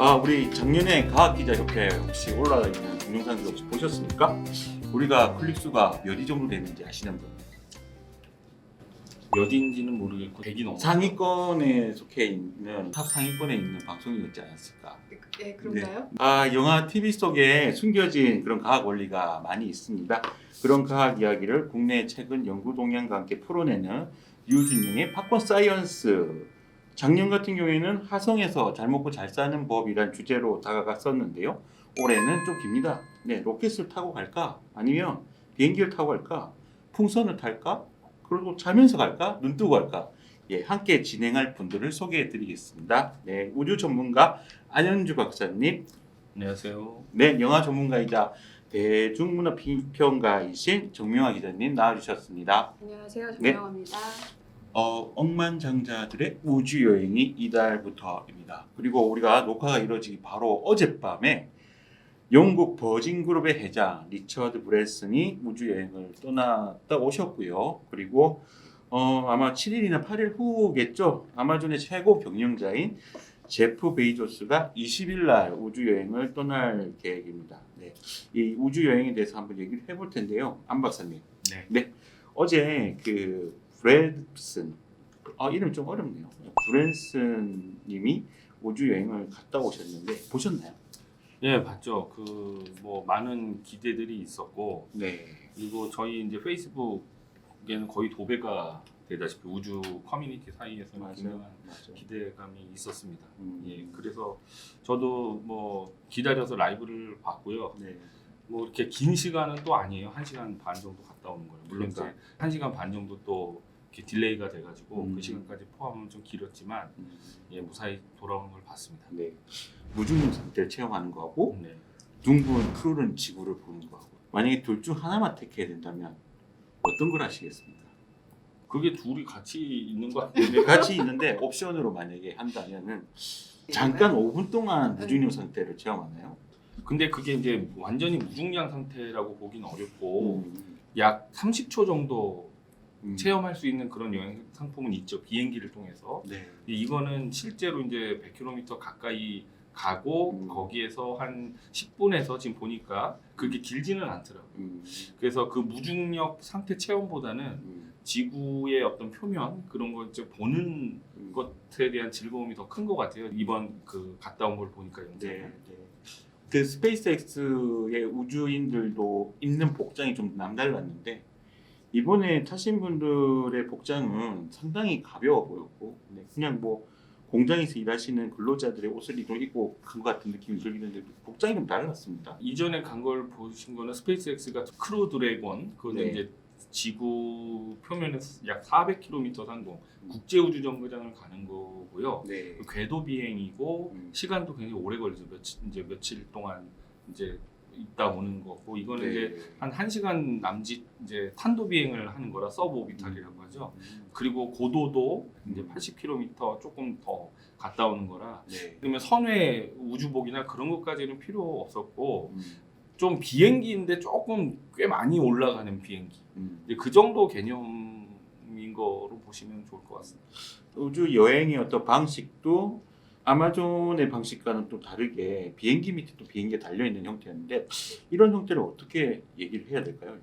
아 우리 작년에 과학기자 협회 혹시 올라가 있는 동영상들 혹시 보셨습니까? 우리가 클릭수가 몇위 정도 되는지 아시는 분? 몇인지는 모르겠고 100이 넘어. 상위권에 속해 있는 탑 상위권에 있는 방송이었지 않았을까? 네, 그런가요? 아 영화 TV 속에 숨겨진 그런 과학 원리가 많이 있습니다. 그런 과학 이야기를 국내 최근 연구 동향과 함께 풀어내는 유준영의 팝콘 사이언스. 작년 같은 경우에는 화성에서 잘 먹고 잘 사는 법이란 주제로 다가갔었는데요. 올해는 좀 깁니다. 네, 로켓을 타고 갈까? 아니면 비행기를 타고 갈까? 풍선을 탈까? 그리고 자면서 갈까? 눈 뜨고 갈까? 예, 함께 진행할 분들을 소개해 드리겠습니다. 네, 우주 전문가 안현주 박사님, 안녕하세요. 네, 영화 전문가이자 대중문화 비평가이신 정명화 기자님 나와주셨습니다. 안녕하세요. 네. 정명화입니다. 어, 억만장자들의 우주 여행이 이달부터입니다. 그리고 우리가 녹화가 이루어지기 바로 어젯밤에 영국 버진 그룹의 회장 리처드 브랜슨이 우주 여행을 떠났다 오셨고요. 그리고 어, 아마 7일이나 8일 후겠죠. 아마존의 최고 경영자인 제프 베이조스가 20일 날 우주 여행을 떠날 계획입니다. 네. 이 우주 여행에 대해서 한번 얘기를 해볼 텐데요. 안 박사님. 네. 어제 그 브랜슨 아 이름 좀 어렵네요. 브랜슨 님이 우주 여행을 갔다 오셨는데 보셨나요? 예, 봤죠. 그 뭐 많은 기대들이 있었고 네. 그리고 저희 이제 페이스북에는 거의 도배가 되다시피 우주 커뮤니티 사이에서는 굉장한 맞아요. 기대감이 있었습니다. 음. 예, 그래서 저도 뭐 기다려서 라이브를 봤고요. 네. 뭐 이렇게 긴 시간은 또 아니에요. 한 시간 반 정도 갔다 오는 거예요. 물론 그러니까. 이제 한 시간 반 정도 또 이렇게 딜레이가 돼가지고 음. 그 시간까지 포함하면 좀 길었지만 음. 예, 무사히 돌아오는 걸 봤습니다. 네. 무중력 상태를 체험하는 거하고 네. 둥근 푸른 지구를 보는 거하고 만약에 둘 중 하나만 택해야 된다면 어떤 걸 하시겠습니까? 그게 둘이 같이 있는 거 아니에요? 네, 같이 있는데 옵션으로 만약에 한다면은 잠깐 5분 동안 무중력 상태를 체험하나요? 근데 그게 이제 완전히 무중량 상태라고 보기는 어렵고 음. 약 30초 정도 음. 체험할 수 있는 그런 여행 상품은 있죠. 비행기를 통해서. 네. 이거는 실제로 이제 100km 가까이 가고 음. 거기에서 한 10분에서 지금 보니까 그게 길지는 않더라고요. 음. 그래서 그 무중력 상태 체험보다는 음. 지구의 어떤 표면 그런 걸 이제 보는 음. 것에 대한 즐거움이 더 큰 것 같아요. 이번 그 갔다 온 걸 보니까 영상을. 네, 네. 그 스페이스X의 우주인들도 입는 복장이 좀 남달랐는데 이번에 타신 분들의 복장은 상당히 가벼워 보였고 네, 그냥 뭐 공장에서 일하시는 근로자들의 옷을 입고 간 것 같은 느낌이 들긴 했는데 복장이 좀 달랐습니다. 이전에 간 걸 보신 거는 스페이스X가 크루 드래곤 그거는 네. 이제 지구 표면에서 약 400km 상공 국제 우주 정거장을 가는 거고요. 네. 궤도 비행이고 음. 시간도 굉장히 오래 걸리죠. 며칠 이제 며칠 동안 이제 있다 오는 거고 이거는 네. 이제 한 1시간 남짓 이제 탄도 비행을 하는 거라 서브 오비탈이라고 하죠. 그리고 고도도 이제 음. 80km 조금 더 갔다 오는 거라 네. 그러면 선외 우주복이나 그런 것까지는 필요 없었고 음. 좀 비행기인데 조금 꽤 많이 올라가는 비행기 음. 이제 그 정도 개념인 거로 보시면 좋을 것 같습니다. 우주 여행의 어떤 방식도 아마존의 방식과는 또 다르게 비행기 밑에 또 비행기가 달려 있는 형태였는데 이런 형태를 어떻게 얘기를 해야 될까요?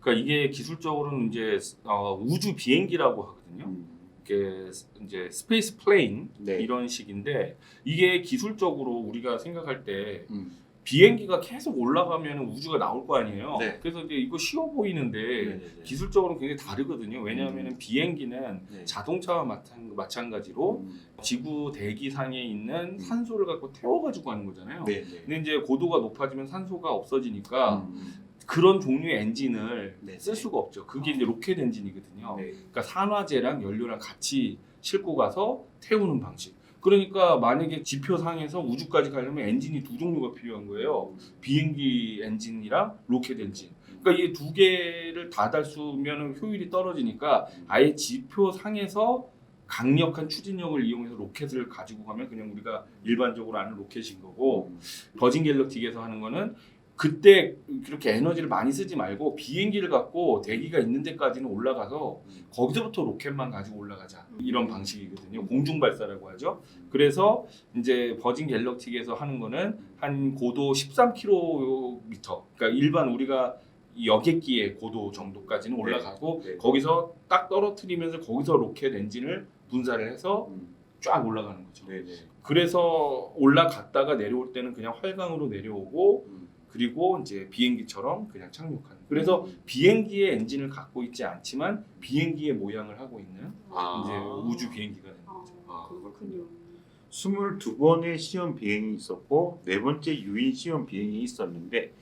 그러니까 이게 기술적으로는 이제 어, 우주 비행기라고 하거든요. 음. 이게 이제 스페이스 플레인 네. 이런 식인데 이게 기술적으로 우리가 생각할 때 음. 비행기가 계속 올라가면 우주가 나올 거 아니에요. 네. 그래서 이제 이거 쉬워 보이는데 네네네. 기술적으로는 굉장히 다르거든요. 왜냐하면 음. 비행기는 네. 자동차와 마찬, 마찬가지로 음. 지구 대기상에 있는 음. 산소를 갖고 태워가지고 가는 거잖아요. 네, 네. 근데 이제 고도가 높아지면 산소가 없어지니까 음. 그런 종류의 엔진을 네. 쓸 수가 없죠. 그게 이제 로켓 엔진이거든요. 네. 그러니까 산화제랑 연료랑 같이 싣고 가서 태우는 방식. 그러니까 만약에 지표상에서 우주까지 가려면 엔진이 두 종류가 필요한 거예요. 비행기 엔진이랑 로켓 엔진. 그러니까 이 두 개를 다 달수면 효율이 떨어지니까 아예 지표상에서 강력한 추진력을 이용해서 로켓을 가지고 가면 그냥 우리가 일반적으로 아는 로켓인 거고 음. 버진 갤럭틱에서 하는 거는 그때 그렇게 에너지를 많이 쓰지 말고 비행기를 갖고 대기가 있는 데까지는 올라가서 거기서부터 로켓만 가지고 올라가자 이런 방식이거든요. 공중 발사라고 하죠. 그래서 이제 버진 갤럭틱에서 하는 거는 한 고도 13km, 그러니까 일반 우리가 이 여객기의 고도 정도까지는 올라가고 네. 거기서 딱 떨어뜨리면서 거기서 로켓 엔진을 분사를 해서 음. 쫙 올라가는 거죠. 네네. 그래서 올라갔다가 내려올 때는 그냥 활강으로 내려오고 음. 그리고 이제 비행기처럼 그냥 착륙하는. 그래서 음. 비행기의 엔진을 갖고 있지 않지만 비행기의 모양을 하고 있는 아. 이제 우주 비행기가 되는 아, 거죠. 아, 그렇군요. 22번의 시험 비행이 있었고 네 번째 유인 시험 비행이 있었는데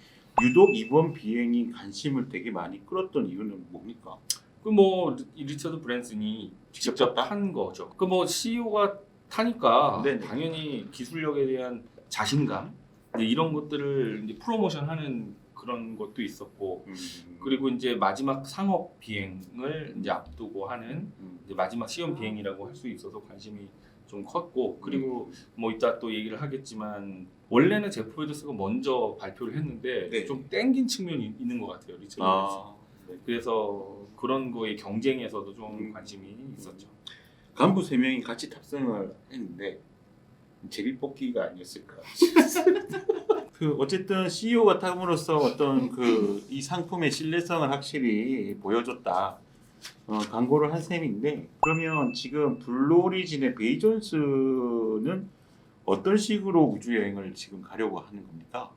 유독 이번 비행이 관심을 되게 많이 끌었던 이유는 뭡니까? 그뭐 리처드 브랜슨이 직접? 탄 거죠. 그 뭐 CEO가 타니까 네네. 당연히 기술력에 대한 자신감 이제 이런 것들을 이제 프로모션하는 그런 것도 있었고 음. 그리고 이제 마지막 상업 비행을 이제 앞두고 하는 음. 이제 마지막 시험 비행이라고 할 수 있어서 관심이 좀 컸고 그리고 뭐 이따 또 얘기를 하겠지만 원래는 제프 베조스가 먼저 발표를 했는데 네. 좀 땡긴 측면이 있는 것 같아요 리처드. 아, 네. 그래서 그런 거에 경쟁에서도 좀 음. 관심이 있었죠. 간부 세 명이 같이 탑승을 했는데 제비 뽑기가 아니었을까. 그 어쨌든 CEO가 탐으로써 어떤 그 이 상품의 신뢰성을 확실히 보여줬다. 어, 광고를 한 셈인데 그러면 지금 블루오리진의 베이존스는 어떤 식으로 우주 여행을 지금 가려고 하는 겁니까?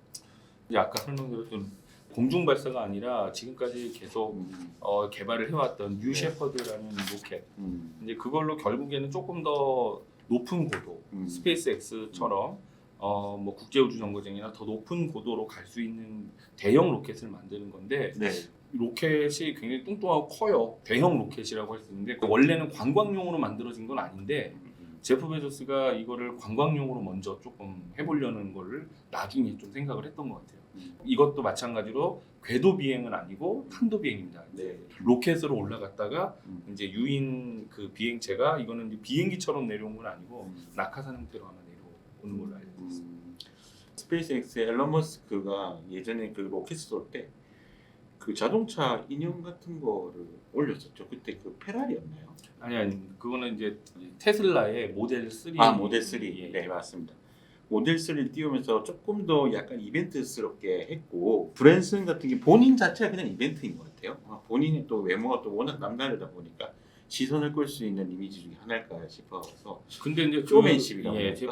이제 아까 설명드렸던 공중 발사가 아니라 지금까지 계속 음, 어, 개발을 해왔던 뉴 네. 셰퍼드라는 로켓 음, 이제 그걸로 결국에는 조금 더 높은 고도 음. 스페이스 X처럼 어, 뭐 국제 우주 정거장이나 더 높은 고도로 갈 수 있는 대형 로켓을 만드는 건데 네. 로켓이 굉장히 뚱뚱하고 커요. 대형 로켓이라고 할 수 있는데 그 원래는 관광용으로 만들어진 건 아닌데 음, 제프 베조스가 이거를 관광용으로 먼저 조금 해보려는 거를 나중에 좀 생각을 했던 것 같아요. 음. 이것도 마찬가지로 궤도 비행은 아니고 탄도 비행입니다. 네. 로켓으로 올라갔다가 음. 이제 유인 그 비행체가 이거는 이제 비행기처럼 내려온 건 아니고 음. 낙하산 형태로 아마 내려오는 걸로 알고 있습니다. 음, 스페이스X의 앨런 머스크가 예전에 그 로켓 쏠때 그 자동차 인형 같은 거를 올렸었죠. 그때 그 페라리였나요? 아니 아니 그거는 이제 테슬라의 모델 3. 아 모델 3. 예. 네 맞습니다. 모델 3를 띄우면서 조금 더 약간 이벤트스럽게 했고 브랜슨 같은 게 본인 자체가 그냥 이벤트인 것 같아요. 아, 본인의 또 외모가 또 워낙 남다르다 보니까 시선을 끌 수 있는 이미지 중에 하나일까 싶어서 근데 이제 쇼맨십이라고 그, 예, 베,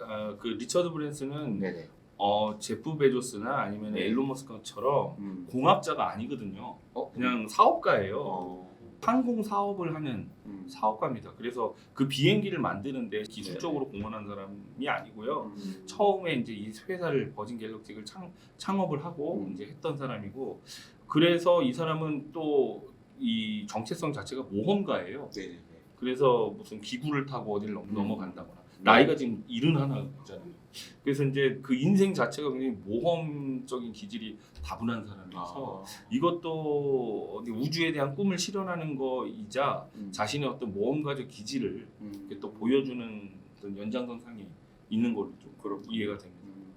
아, 그 리처드 브랜슨은 네네. 어, 제프 베조스나 아니면 네. 일론 머스크처럼 음. 공학자가 아니거든요. 어 그냥 사업가예요. 어. 항공 사업을 하는 음. 사업가입니다. 그래서 그 비행기를 만드는데 기술적으로 공헌한 사람이 아니고요. 음. 처음에 이제 이 회사를 버진 갤럭틱을 창, 창업을 하고 음. 이제 했던 사람이고 그래서 이 사람은 또 이 정체성 자체가 모험가예요. 네네네. 그래서 무슨 기구를 타고 어디를 넘- 음. 넘어간다거나 네. 나이가 지금 일흔 하나잖아요. 그래서 이제 그 인생 자체가 굉장히 모험적인 기질이 다분한 사람이라서 아. 이것도 어디 우주에 대한 꿈을 실현하는 거이자 음. 자신의 어떤 모험가적 기질을 음. 이렇게 또 보여주는 어떤 연장선상에 있는 걸로 좀 그렇군요. 이해가 됩니다. 음.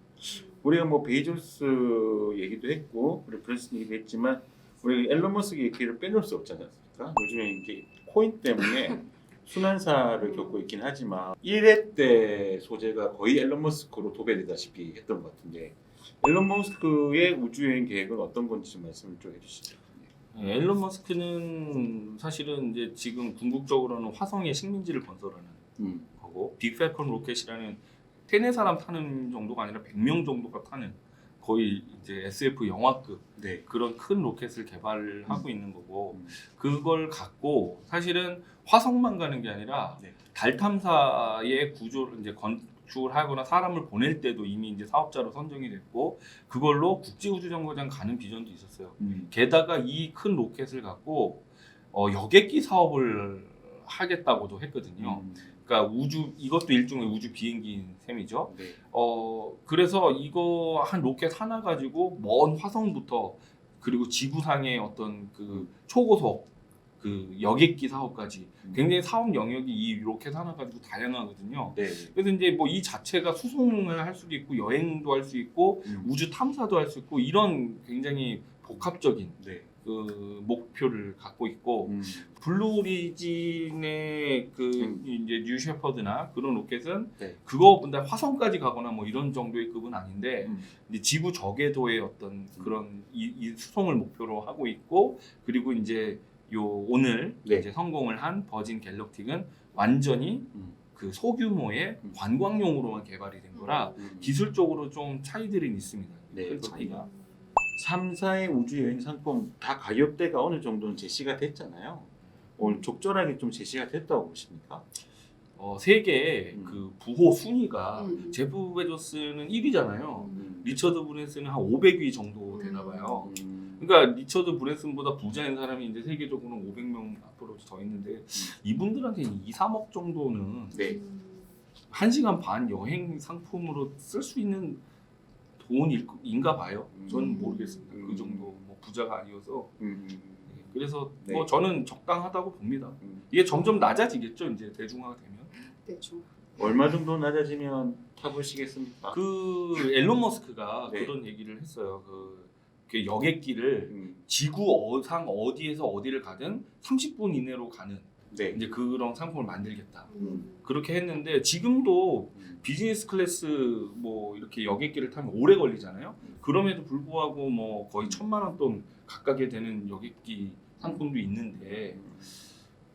우리가 뭐 베이존스 얘기도 했고 그리고 브랜슨 얘기도 했지만 우리 앨런 머스크 얘기를 빼놓을 수 없지 않습니까? 요즘에 이제 코인 때문에 순환사를 겪고 있긴 하지만 1회 때 소재가 거의 앨런 머스크로 도배되다시피 했던 것 같은데 앨런 머스크의 우주여행 계획은 어떤 건지 좀 말씀을 좀 해주시죠. 예, 앨런 머스크는 사실은 이제 지금 궁극적으로는 화성에 식민지를 건설하는 음. 거고 빅펠컨 로켓이라는 세네 사람 타는 정도가 아니라 100명 정도가 타는 거의 이제 SF 영화급 네. 그런 큰 로켓을 개발하고 있는 거고 음. 그걸 갖고 사실은 화성만 가는 게 아니라 네. 달 탐사의 구조를 이제 건축을 하거나 사람을 보낼 때도 이미 이제 사업자로 선정이 됐고 그걸로 국제 우주 정거장 가는 비전도 있었어요. 음. 게다가 이 큰 로켓을 갖고 어, 여객기 사업을 하겠다고도 했거든요. 음. 그러니까 우주 이것도 일종의 우주 비행기인 셈이죠. 네. 어 그래서 이거 한 로켓 하나 가지고 먼 화성부터 그리고 지구상의 어떤 그 초고속 그 여객기 사업까지 음. 굉장히 사업 영역이 이 로켓 하나 가지고 다양하거든요. 네. 그래서 이제 뭐 이 자체가 수송을 할 수도 있고 여행도 할 수 있고 음. 우주 탐사도 할 수 있고 이런 굉장히 복합적인 네. 그 목표를 갖고 있고 음. 블루 오리진의 그 음. 이제 뉴 셰퍼드나 그런 로켓은 네. 그거보다 화성까지 가거나 뭐 이런 정도의 급은 아닌데 음. 이제 지구 저궤도의 어떤 그런 이, 이 수송을 목표로 하고 있고 그리고 이제 요 오늘 네. 이제 성공을 한 버진 갤럭틱은 완전히 음. 그 소규모의 음. 관광용으로만 개발이 된 거라 음. 기술적으로 좀 차이들이 있습니다. 네, 큰 차이가. 3사의 우주 여행 상품 다 가격대가 어느 정도는 제시가 됐잖아요. 오늘 적절하게 좀 제시가 됐다고 보십니까? 어, 세계 음. 그 부호 순위가 음. 제프 베조스는 1위잖아요. 음. 리처드 브랜슨은 한 500위 정도 되나 봐요. 음. 그러니까 리처드 브랜슨보다 부자인 사람이 이제 세계적으로는 500명 앞으로 더 있는데 이분들한테는 2, 3억 정도는 네. 음. 1시간 반 여행 상품으로 쓸 수 있는 돈인가 봐요. 전 음. 모르겠습니다. 음. 그 정도 뭐 부자가 아니어서 음. 네, 그래서 네. 뭐 저는 적당하다고 봅니다. 음. 이게 점점 낮아지겠죠. 이제 대중화가 되면. 대충. 얼마 정도 낮아지면 타보시겠습니까? 그 앨런 머스크가 네. 그런 얘기를 했어요. 그, 그 여객기를 음. 지구 어상 어디에서 어디를 가든 30분 이내로 가는 네. 이제 그런 상품을 만들겠다. 음. 그렇게 했는데 지금도 음. 비즈니스 클래스 뭐 이렇게 여객기를 타면 오래 걸리잖아요. 그럼에도 불구하고 뭐 거의 천만 원 돈 가까게 되는 여객기 상품도 있는데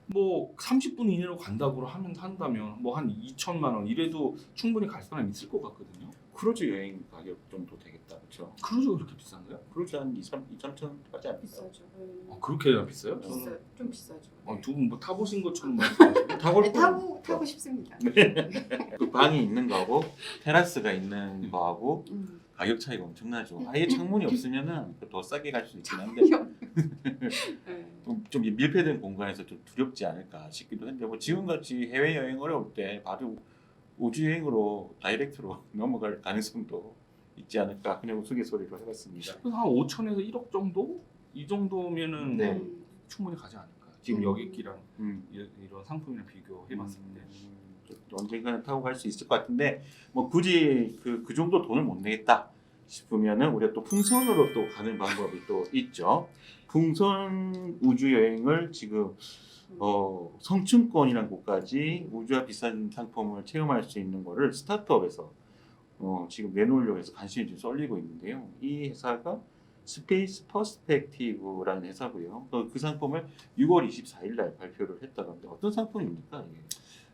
뭐 30분 이내로 간다고 하면 한다면 뭐 한 2천만 원 이래도 충분히 갈 사람 있을 것 같거든요. 크루즈 여행 가격 정도 되겠다, 그렇죠? 크루즈가 그렇게 비싼가요? 크루즈 한 2, 3, 2, 3천 하지 않을까? 비싸죠. 네. 어, 그렇게 비싸요? 비싸, 좀 비싸죠. 어, 두분 뭐 타보신 것처럼 말씀하시고 타볼 네, 거 타고 타고 싶습니다. 그 방이 있는 거하고 테라스가 있는 거하고 음. 가격 차이가 엄청나죠. 아예 창문이 없으면은 더 싸게 갈 수 있긴 한데 네. 좀, 좀 밀폐된 공간에서 좀 두렵지 않을까 싶기도 한데 뭐 지금같이 해외 여행 어려울 때 바로 우주 여행으로 다이렉트로 넘어갈 가능성도 있지 않을까 그냥 우스갯소리로 해봤습니다. 한 5천에서 1억 정도? 이 정도면은 네. 음. 충분히 가지 않을까. 지금 음. 여객기랑 음. 이- 이런 상품이랑 비교해봤을 때. 음, 언젠가는 타고 갈 수 있을 것 같은데 뭐 굳이 그, 그 정도 돈을 못 내겠다 싶으면은 우리가 또 풍선으로 또 가는 방법이 또 있죠. 풍선 우주 여행을 지금 어, 성층권이라는 곳까지 우주와 비싼 상품을 체험할 수 있는 거를 스타트업에서 어, 지금 내놓으려고 해서 관심이 좀 쏠리고 있는데요. 이 회사가 스페이스 퍼스펙티브라는 회사고요. 그, 그 상품을 6월 24일 날 발표를 했다던데 어떤 상품입니까 이게?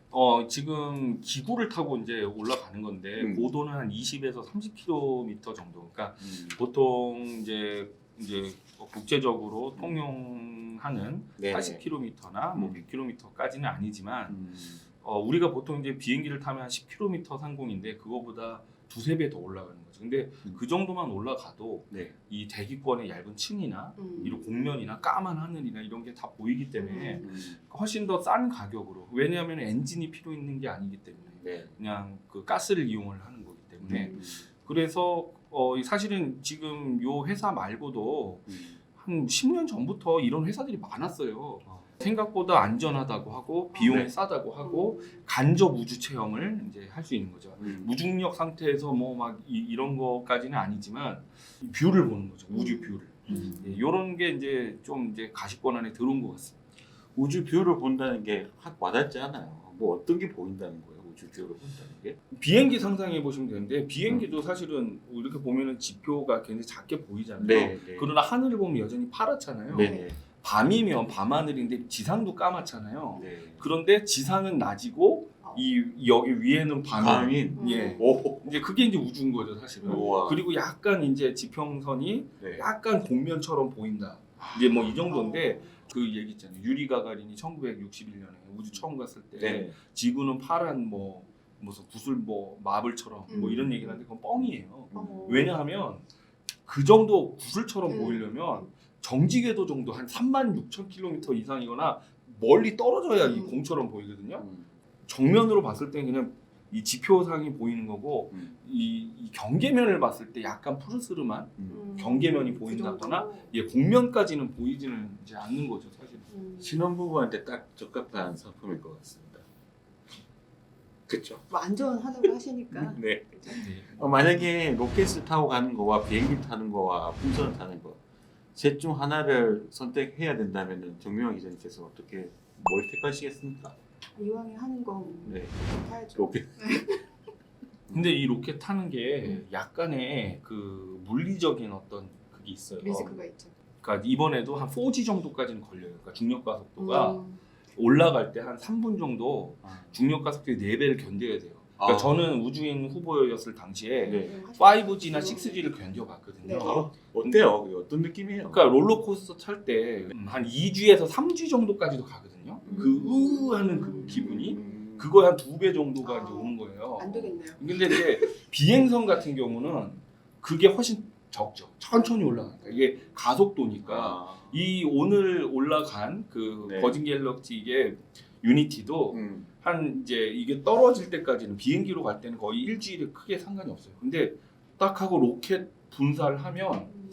어, 지금 기구를 타고 이제 올라가는 건데 음. 고도는 한 20에서 30km 정도. 그러니까 음. 보통 이제 이제 국제적으로 통용하는 네. 80km나 뭐 음. 100km까지는 아니지만 음. 어, 우리가 보통 이제 비행기를 타면 한 10km 상공인데 그거보다 두세 배 더 올라가는 거죠. 근데 음. 그 정도만 올라가도 네. 이 대기권의 얇은 층이나 음. 이런 공면이나 까만 하늘이나 이런 게 다 보이기 때문에 음. 훨씬 더 싼 가격으로 왜냐하면 엔진이 필요 있는 게 아니기 때문에 네. 그냥 그 가스를 이용을 하는 거기 때문에 음. 그래서 어, 이 사실은 지금 요 회사 말고도 음. 한 10년 전부터 이런 회사들이 많았어요. 어. 생각보다 안전하다고 하고 비용이 네. 싸다고 하고 간접 우주 체험을 이제 할 수 있는 거죠. 음. 무중력 상태에서 뭐 막 이런 거까지는 아니지만 이 뷰를 보는 거죠. 우주 뷰를. 음. 이런 게 이제 좀 이제 가시권 안에 들어온 것 같습니다. 우주 뷰를 본다는 게 확 와닿지 않아요. 뭐 어떤 게 보인다는 거예요? 뷰를 본다는 게? 비행기 상상해 보시면 되는데 비행기도 음. 사실은 이렇게 보면은 지표가 굉장히 작게 보이잖아요. 네. 그러나 하늘을 보면 여전히 파랗잖아요. 네. 네. 밤이면 밤하늘인데 지상도 까맣잖아요. 네. 그런데 지상은 낮이고 이 여기 위에는 밤이. 밤인. 음. 예. 오. 이제 그게 이제 우주인 거죠, 사실은. 우와. 그리고 약간 이제 지평선이 네. 약간 곡면처럼 보인다. 이제 뭐 이 정도인데 그 얘기 있잖아요. 유리 가가린이 1961년에 우주 처음 갔을 때 네. 지구는 파란 뭐 무슨 구슬 뭐 마블처럼 뭐 음. 이런 얘기를 하는데 그건 뻥이에요. 어. 왜냐하면 그 정도 구슬처럼 음. 보이려면 정지궤도 정도 한 3만 6천 킬로미터 이상이거나 멀리 떨어져야 이 음. 공처럼 보이거든요. 음. 정면으로 봤을 땐 그냥 이 지표상이 보이는 거고 음. 이, 이 경계면을 봤을 때 약간 푸르스름한 음. 음, 경계면이 그 보인다거나? 예, 곡면까지는 보이지는 이제 않는 거죠 사실. 음. 신혼부부한테 딱 적합한 상품일 것 같습니다. 그렇죠. 뭐 안전하다고 하시니까. 네. 네. 어, 만약에 로켓을 타고 가는 거와 비행기 타는 거와 풍선 타는 거, 셋 중 하나를 선택해야 된다면 정명화 기자님께서 어떻게 뭘 택하시겠습니까? 이왕에 하는 거 네, 타야죠. 로켓. 근데 이 로켓 타는 게 약간의 그 물리적인 어떤 그게 있어요. 리스크가 있죠. 그러니까 이번에도 한 4G 정도까지는 걸려요. 그러니까 중력 가속도가 음. 올라갈 때 한 3분 정도 중력 가속도의 4배를 견뎌야 돼요. 그러니까 아. 저는 우주인 후보였을 당시에 네. 5G나 6G를 견뎌봤거든요. 네. 어, 어때요? 어떤 느낌이에요? 그러니까 롤러코스터 탈 때 한 2G에서 3G 정도까지도 가거든요. 그 음. 으하는 그 기분이 음. 그거 한두 배 정도가 아. 이제 오는 거예요. 안 되겠네요. 근데 이제 비행선 같은 경우는 그게 훨씬 적죠. 천천히 올라가니까 이게 가속도니까 아. 이 오늘 올라간 그 네. 버진 갤럭시 이게 유니티도 음. 한 이제 이게 떨어질 때까지는 비행기로 갈 때는 거의 일주일에 크게 상관이 없어요. 근데 딱 하고 로켓 분사를 하면 음.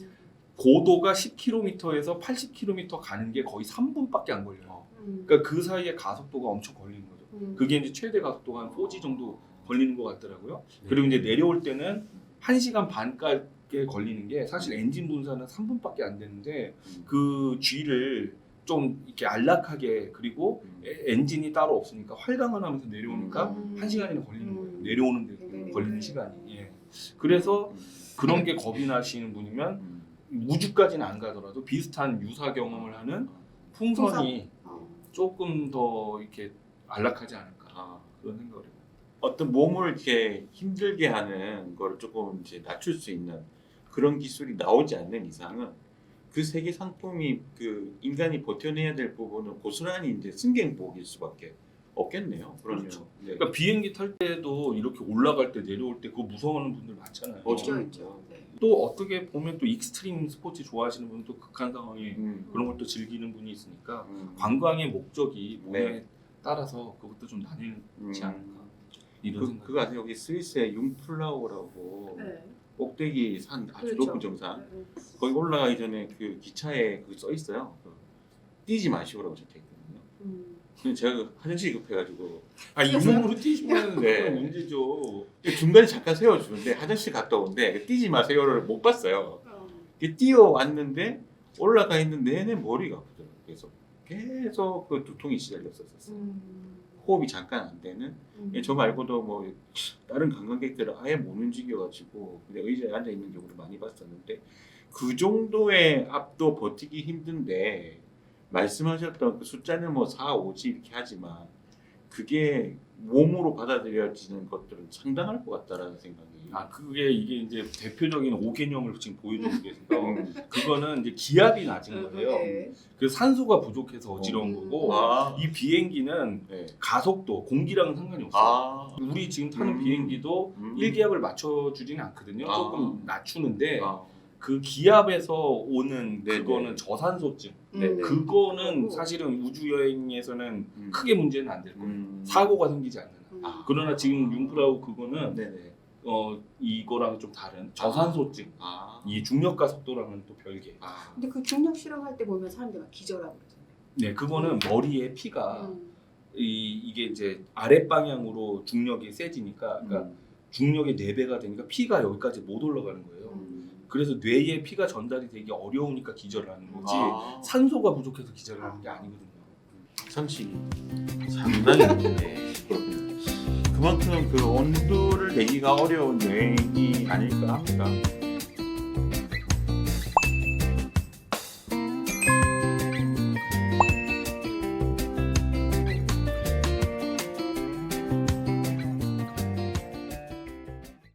고도가 10km에서 80km 가는 게 거의 3분밖에 안 걸려요. 음. 그러니까 그 사이에 가속도가 엄청 걸리는 거죠. 음. 그게 이제 최대 가속도가 한 4G 정도 걸리는 것 같더라고요. 네. 그리고 이제 내려올 때는 1시간 반까지 걸리는 게 사실 엔진 분사는 3분밖에 안 되는데 음. 그 G를 좀 이렇게 안락하게 그리고 음. 에- 엔진이 따로 없으니까 활강을 하면서 내려오니까 음. 한 시간이나 걸리는 음. 거예요. 내려오는 데 걸리는. 시간이. 예. 그래서 음. 그런 게 겁이 나시는 분이면 음. 우주까지는 안 가더라도 비슷한 유사 경험을 하는 풍선이 어. 조금 더 이렇게 안락하지 않을까 아. 그런 생각을 해요. 어떤 몸을 이렇게 힘들게 하는 거를 조금 이제 낮출 수 있는 그런 기술이 나오지 않는 이상은 그 세계 상품이 그 인간이 버텨내야 될 부분은 고스란히 이제 승객복일 수밖에 없겠네요. 그러면 그렇죠. 네. 그러니까 비행기 탈 때도 이렇게 올라갈 때 내려올 때 그거 무서워하는 분들 많잖아요. 어, 있죠, 음. 있죠. 네. 또 어떻게 보면 또 익스트림 스포츠 좋아하시는 분은 또 극한 상황에 음. 그런 걸 또 즐기는 분이 있으니까 음. 관광의 목적이 몸에 네. 따라서 그것도 좀 나뉘지 음. 않을까 이런 그, 생각. 그거 아세요? 여기 스위스의 융플라우라고 네. 꼭대기 산 아주 그렇죠. 높은 정상 네. 거기 올라가기 전에 그 기차에 그 써 있어요. 그 뛰지 마시오라고 적혀 있거든요. 음. 제가 그 화장실 급해가지고 아 이몸으로 뛰시면 네. 그건 문제죠. 중간에 잠깐 세워주는데 화장실 갔다 오는데 그 뛰지 마세요를 못 봤어요. 뛰어왔는데 올라가 있는 내내 머리가 아프더라고요. 그래서 계속 그 두통이 시달렸었어요. 음. 호흡이 잠깐 안 되는. 음. 예, 저 말고도 뭐 다른 관광객들은 아예 못 움직여가지고 그냥 의자에 앉아 있는 경우를 많이 봤었는데 그 정도의 압도 버티기 힘든데 말씀하셨던 그 숫자는 뭐 4, 5지 이렇게 하지만 그게 몸으로 받아들여지는 것들은 상당할 것 같다라는 생각이. 아 그게 이게 이제 대표적인 5개념을 지금 보여주고. 음. 그거는 이제 기압이 낮은 음, 거예요. 네. 그래서 산소가 부족해서 어지러운 음. 거고 아, 이 비행기는 네. 가속도 공기랑은 상관이 없어요. 아, 우리 지금 타는 음. 비행기도 음. 일기압을 맞춰주지는 않거든요. 아. 조금 낮추는데 아, 그 기압에서 오는 네네. 그거는 저산소증. 네, 네. 그거는 오. 사실은 우주 여행에서는 음. 크게 문제는 안 될 거예요. 음. 사고가 생기지 않는 한. 음. 아. 그러나 지금 융프라우 그거는 네네. 어 이거랑 좀 다른 저산소증. 아, 이 중력 가속도랑은 또 별개. 아, 근데 그 중력 실험할 때 보면 사람들 막 기절하고 그러잖아요. 네, 그거는 머리에 피가 음. 이 이게 이제 아랫 방향으로 중력이 세지니까 그러니까 음. 중력의 4배가 되니까 피가 여기까지 못 올라가는 거예요. 음. 그래서 뇌에 피가 전달이 되기 어려우니까 기절을 하는 거지 아. 산소가 부족해서 기절을 하는 게 아니거든요. 상식이 상당히 네, 그렇군요. 그만큼 그 온도를 내기가 어려운 여행이 아닐까 합니다.